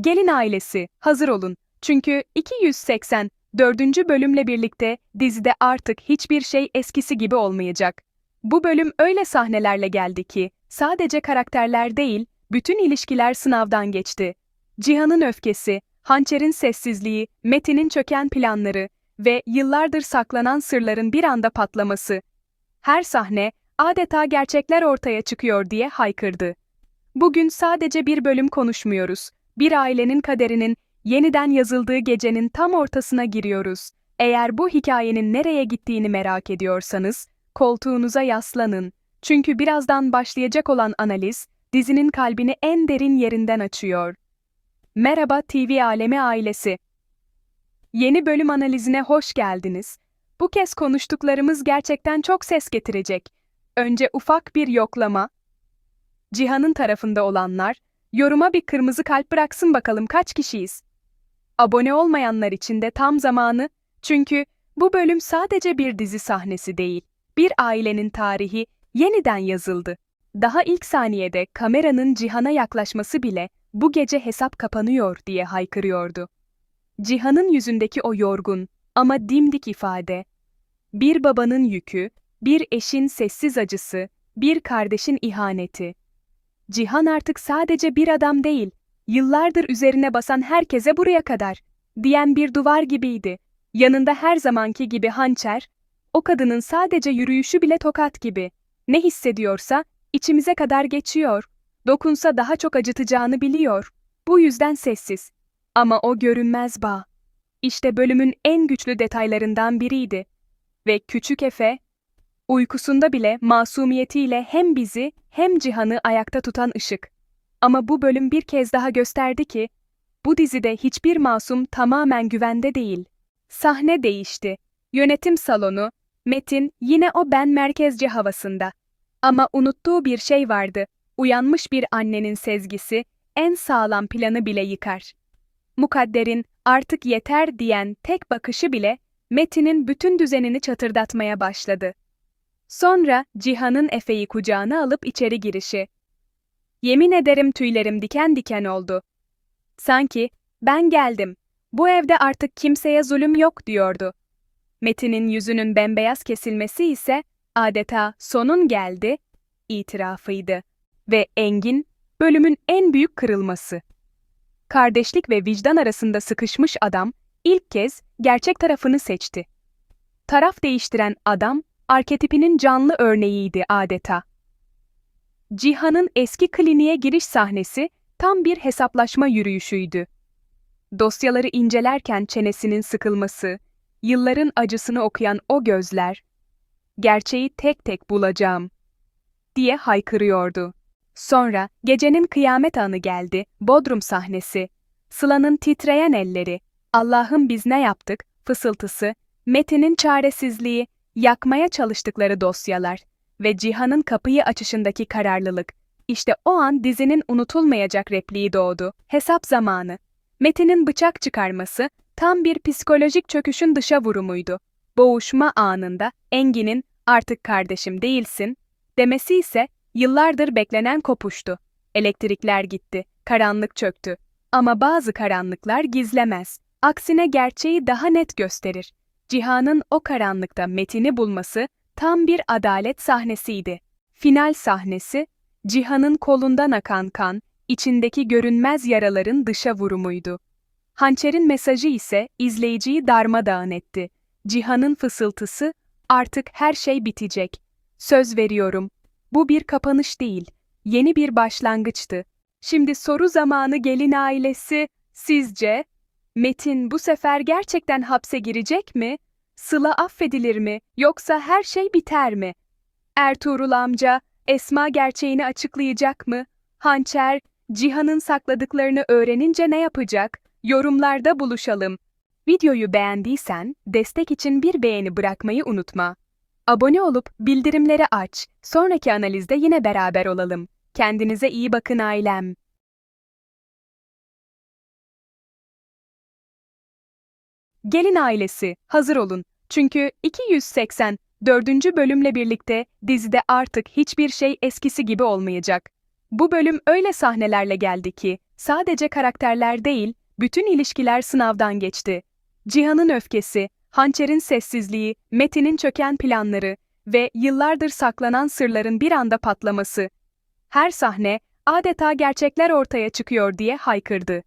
Gelin ailesi, hazır olun. Çünkü 284. bölümle birlikte dizide artık hiçbir şey eskisi gibi olmayacak. Bu bölüm öyle sahnelerle geldi ki, sadece karakterler değil, bütün ilişkiler sınavdan geçti. Cihan'ın öfkesi, Hançer'in sessizliği, Metin'in çöken planları ve yıllardır saklanan sırların bir anda patlaması. Her sahne, adeta gerçekler ortaya çıkıyor diye haykırdı. Bugün sadece bir bölüm konuşmuyoruz. Bir ailenin kaderinin yeniden yazıldığı gecenin tam ortasına giriyoruz. Eğer bu hikayenin nereye gittiğini merak ediyorsanız, koltuğunuza yaslanın. Çünkü birazdan başlayacak olan analiz, dizinin kalbini en derin yerinden açıyor. Merhaba TV Alemi ailesi. Yeni bölüm analizine hoş geldiniz. Bu kez konuştuklarımız gerçekten çok ses getirecek. Önce ufak bir yoklama. Cihan'ın tarafında olanlar, yoruma bir kırmızı kalp bıraksın bakalım kaç kişiyiz. Abone olmayanlar için de tam zamanı, çünkü bu bölüm sadece bir dizi sahnesi değil, bir ailenin tarihi yeniden yazıldı. Daha ilk saniyede kameranın Cihan'a yaklaşması bile bu gece hesap kapanıyor diye haykırıyordu. Cihan'ın yüzündeki o yorgun ama dimdik ifade, bir babanın yükü, bir eşin sessiz acısı, bir kardeşin ihaneti. Cihan artık sadece bir adam değil, yıllardır üzerine basan herkese buraya kadar, diyen bir duvar gibiydi. Yanında her zamanki gibi hançer, o kadının sadece yürüyüşü bile tokat gibi. Ne hissediyorsa, içimize kadar geçiyor. Dokunsa daha çok acıtacağını biliyor. Bu yüzden sessiz. Ama o görünmez bağ. İşte bölümün en güçlü detaylarından biriydi. Ve küçük Efe, uykusunda bile masumiyetiyle hem bizi hem Cihan'ı ayakta tutan ışık. Ama bu bölüm bir kez daha gösterdi ki, bu dizide hiçbir masum tamamen güvende değil. Sahne değişti. Yönetim salonu, Metin yine o ben merkezci havasında. Ama unuttuğu bir şey vardı. Uyanmış bir annenin sezgisi en sağlam planı bile yıkar. Mukadder'in artık yeter diyen tek bakışı bile Metin'in bütün düzenini çatırdatmaya başladı. Sonra Cihan'ın Efe'yi kucağına alıp içeri girişi. Yemin ederim tüylerim diken diken oldu. Sanki ben geldim. Bu evde artık kimseye zulüm yok diyordu. Metin'in yüzünün bembeyaz kesilmesi ise adeta sonun geldi itirafıydı ve Engin bölümün en büyük kırılması. Kardeşlik ve vicdan arasında sıkışmış adam ilk kez gerçek tarafını seçti. Taraf değiştiren adam arketipinin canlı örneğiydi adeta. Cihan'ın eski kliniğe giriş sahnesi tam bir hesaplaşma yürüyüşüydü. Dosyaları incelerken çenesinin sıkılması, yılların acısını okuyan o gözler, gerçeği tek tek bulacağım diye haykırıyordu. Sonra gecenin kıyamet anı geldi, Bodrum sahnesi. Sıla'nın titreyen elleri, Allah'ım biz ne yaptık fısıltısı, Metin'in çaresizliği, yakmaya çalıştıkları dosyalar ve Cihan'ın kapıyı açışındaki kararlılık. İşte o an dizinin unutulmayacak repliği doğdu. Hesap zamanı. Metin'in bıçak çıkarması tam bir psikolojik çöküşün dışa vurumuydu. Boğuşma anında Engin'in artık kardeşim değilsin demesi ise yıllardır beklenen kopuştu. Elektrikler gitti, karanlık çöktü. Ama bazı karanlıklar gizlemez. Aksine gerçeği daha net gösterir. Cihan'ın o karanlıkta Metin'i bulması tam bir adalet sahnesiydi. Final sahnesi, Cihan'ın kolundan akan kan, içindeki görünmez yaraların dışa vurumuydu. Hançer'in mesajı ise izleyiciyi darmadağın etti. Cihan'ın fısıltısı, artık her şey bitecek. Söz veriyorum. Bu bir kapanış değil, yeni bir başlangıçtı. Şimdi soru zamanı gelin ailesi, sizce? Metin bu sefer gerçekten hapse girecek mi? Sıla affedilir mi yoksa her şey biter mi? Ertuğrul amca Esma gerçeğini açıklayacak mı? Hançer, Cihan'ın sakladıklarını öğrenince ne yapacak? Yorumlarda buluşalım. Videoyu beğendiysen destek için bir beğeni bırakmayı unutma. Abone olup bildirimleri aç. Sonraki analizde yine beraber olalım. Kendinize iyi bakın ailem. Gelin ailesi, hazır olun. Çünkü 284. bölümle birlikte dizide artık hiçbir şey eskisi gibi olmayacak. Bu bölüm öyle sahnelerle geldi ki, sadece karakterler değil, bütün ilişkiler sınavdan geçti. Cihan'ın öfkesi, Hançer'in sessizliği, Metin'in çöken planları ve yıllardır saklanan sırların bir anda patlaması. Her sahne, adeta gerçekler ortaya çıkıyor diye haykırdı.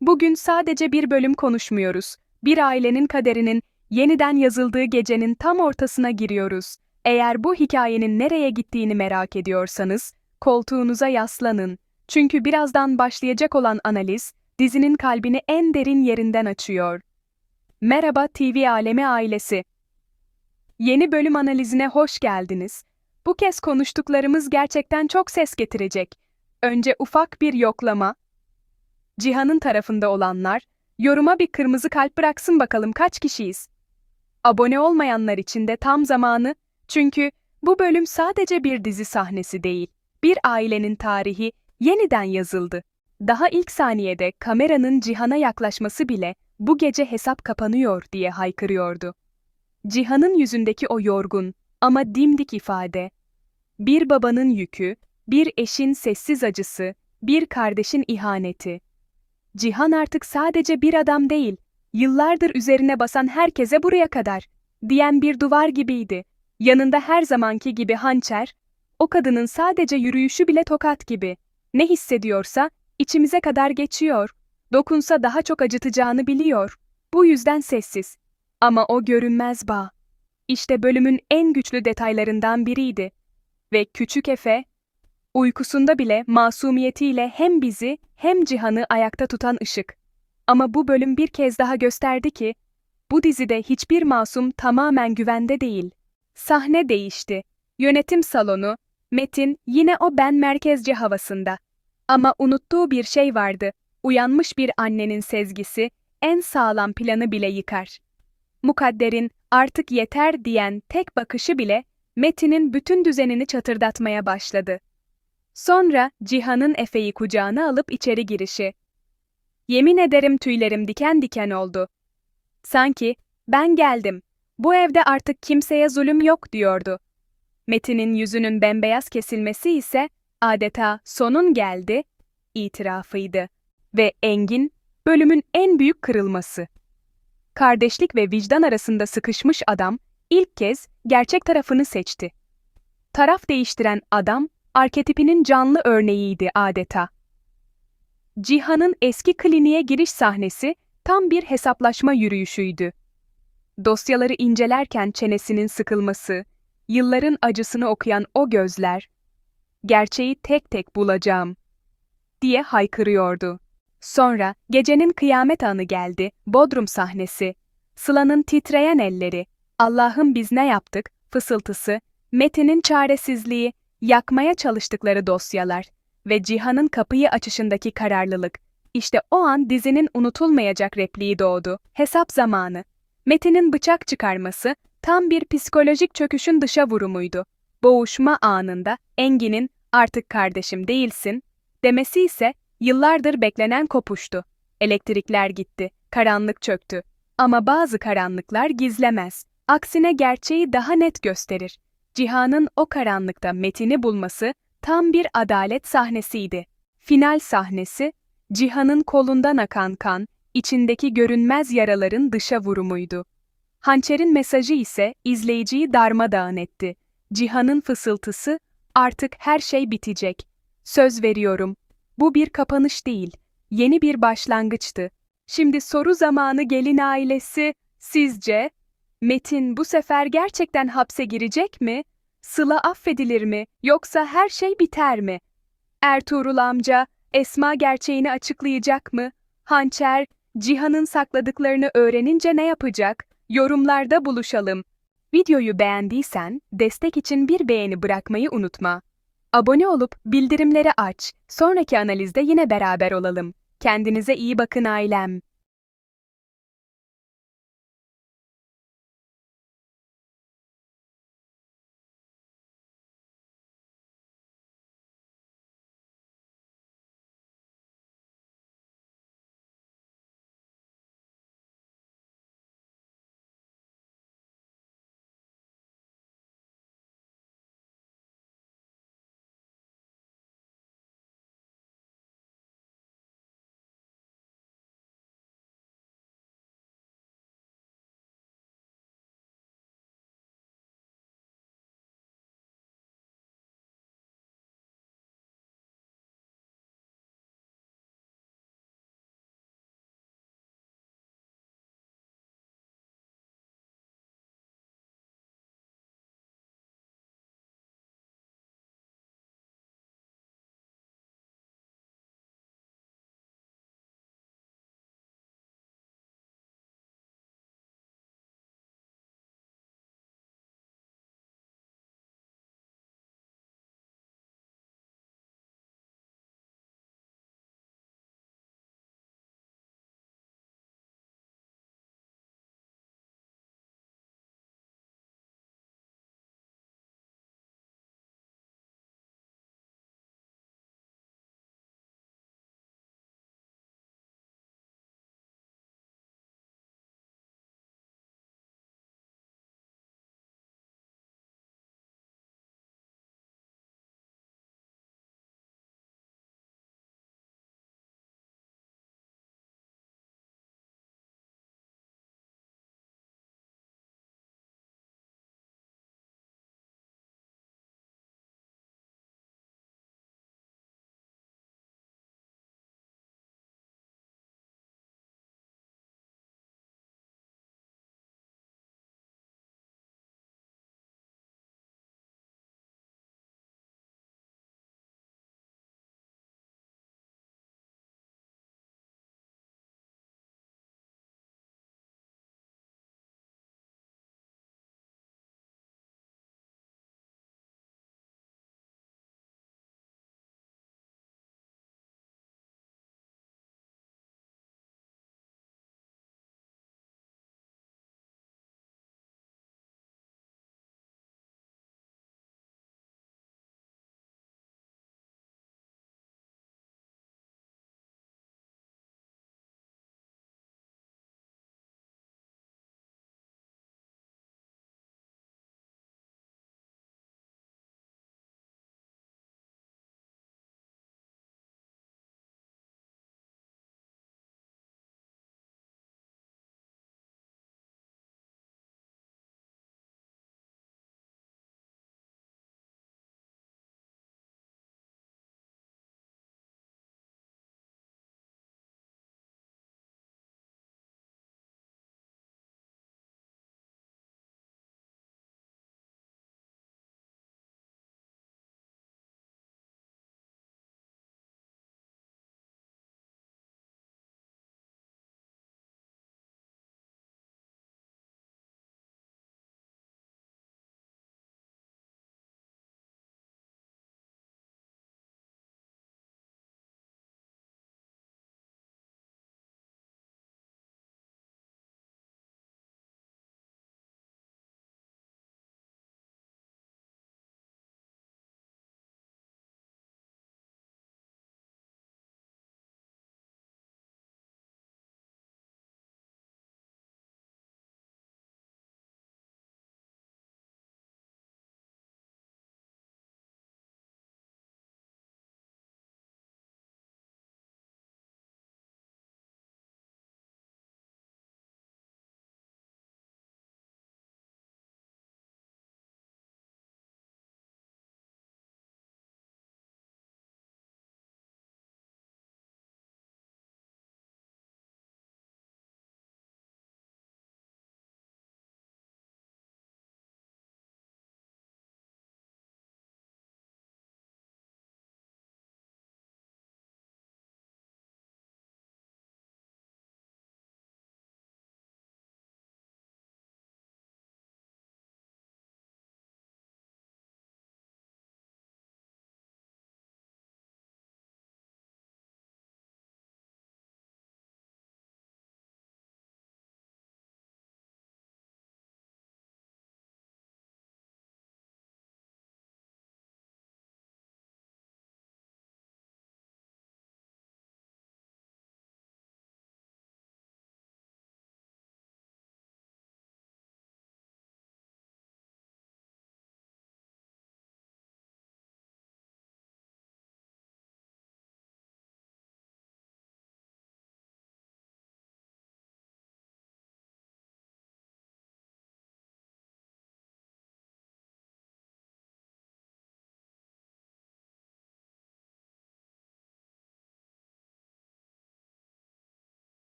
Bugün sadece bir bölüm konuşmuyoruz. Bir ailenin kaderinin yeniden yazıldığı gecenin tam ortasına giriyoruz. Eğer bu hikayenin nereye gittiğini merak ediyorsanız, koltuğunuza yaslanın. Çünkü birazdan başlayacak olan analiz, dizinin kalbini en derin yerinden açıyor. Merhaba TV Alemi ailesi. Yeni bölüm analizine hoş geldiniz. Bu kez konuştuklarımız gerçekten çok ses getirecek. Önce ufak bir yoklama. Cihan'ın tarafında olanlar, yoruma bir kırmızı kalp bıraksın bakalım kaç kişiyiz. Abone olmayanlar için de tam zamanı, çünkü bu bölüm sadece bir dizi sahnesi değil, bir ailenin tarihi yeniden yazıldı. Daha ilk saniyede kameranın Cihan'a yaklaşması bile bu gece hesap kapanıyor diye haykırıyordu. Cihan'ın yüzündeki o yorgun ama dimdik ifade, bir babanın yükü, bir eşin sessiz acısı, bir kardeşin ihaneti. Cihan artık sadece bir adam değil, yıllardır üzerine basan herkese buraya kadar, diyen bir duvar gibiydi. Yanında her zamanki gibi hançer, o kadının sadece yürüyüşü bile tokat gibi. Ne hissediyorsa, içimize kadar geçiyor. Dokunsa daha çok acıtacağını biliyor. Bu yüzden sessiz. Ama o görünmez bağ. İşte bölümün en güçlü detaylarından biriydi. Ve küçük Efe, uykusunda bile masumiyetiyle hem bizi hem Cihan'ı ayakta tutan ışık. Ama bu bölüm bir kez daha gösterdi ki, bu dizide hiçbir masum tamamen güvende değil. Sahne değişti. Yönetim salonu, Metin yine o ben merkezci havasında. Ama unuttuğu bir şey vardı. Uyanmış bir annenin sezgisi en sağlam planı bile yıkar. Mukadder'in artık yeter diyen tek bakışı bile Metin'in bütün düzenini çatırdatmaya başladı. Sonra Cihan'ın Efe'yi kucağına alıp içeri girişi. Yemin ederim tüylerim diken diken oldu. Sanki ben geldim. Bu evde artık kimseye zulüm yok diyordu. Metin'in yüzünün bembeyaz kesilmesi ise adeta sonun geldi itirafıydı. Ve Engin, bölümün en büyük kırılması. Kardeşlik ve vicdan arasında sıkışmış adam ilk kez gerçek tarafını seçti. Taraf değiştiren adam arketipinin canlı örneğiydi adeta. Cihan'ın eski kliniğe giriş sahnesi tam bir hesaplaşma yürüyüşüydü. Dosyaları incelerken çenesinin sıkılması, yılların acısını okuyan o gözler, gerçeği tek tek bulacağım, diye haykırıyordu. Sonra gecenin kıyamet anı geldi, Bodrum sahnesi. Sıla'nın titreyen elleri, Allah'ım biz ne yaptık, fısıltısı, Metin'in çaresizliği, yakmaya çalıştıkları dosyalar ve Cihan'ın kapıyı açışındaki kararlılık. İşte o an dizinin unutulmayacak repliği doğdu. Hesap zamanı. Metin'in bıçak çıkarması tam bir psikolojik çöküşün dışa vurumuydu. Boğuşma anında Engin'in artık kardeşim değilsin demesi ise yıllardır beklenen kopuştu. Elektrikler gitti, karanlık çöktü. Ama bazı karanlıklar gizlemez. Aksine gerçeği daha net gösterir. Cihan'ın o karanlıkta Metin'i bulması tam bir adalet sahnesiydi. Final sahnesi, Cihan'ın kolundan akan kan, içindeki görünmez yaraların dışa vurumuydu. Hançer'in mesajı ise izleyiciyi darmadağın etti. Cihan'ın fısıltısı, artık her şey bitecek. Söz veriyorum. Bu bir kapanış değil, yeni bir başlangıçtı. Şimdi soru zamanı gelin ailesi, sizce? Metin bu sefer gerçekten hapse girecek mi? Sıla affedilir mi, yoksa her şey biter mi? Ertuğrul amca, Esma gerçeğini açıklayacak mı? Hançer, Cihan'ın sakladıklarını öğrenince ne yapacak? Yorumlarda buluşalım. Videoyu beğendiysen destek için bir beğeni bırakmayı unutma. Abone olup bildirimleri aç. Sonraki analizde yine beraber olalım. Kendinize iyi bakın ailem.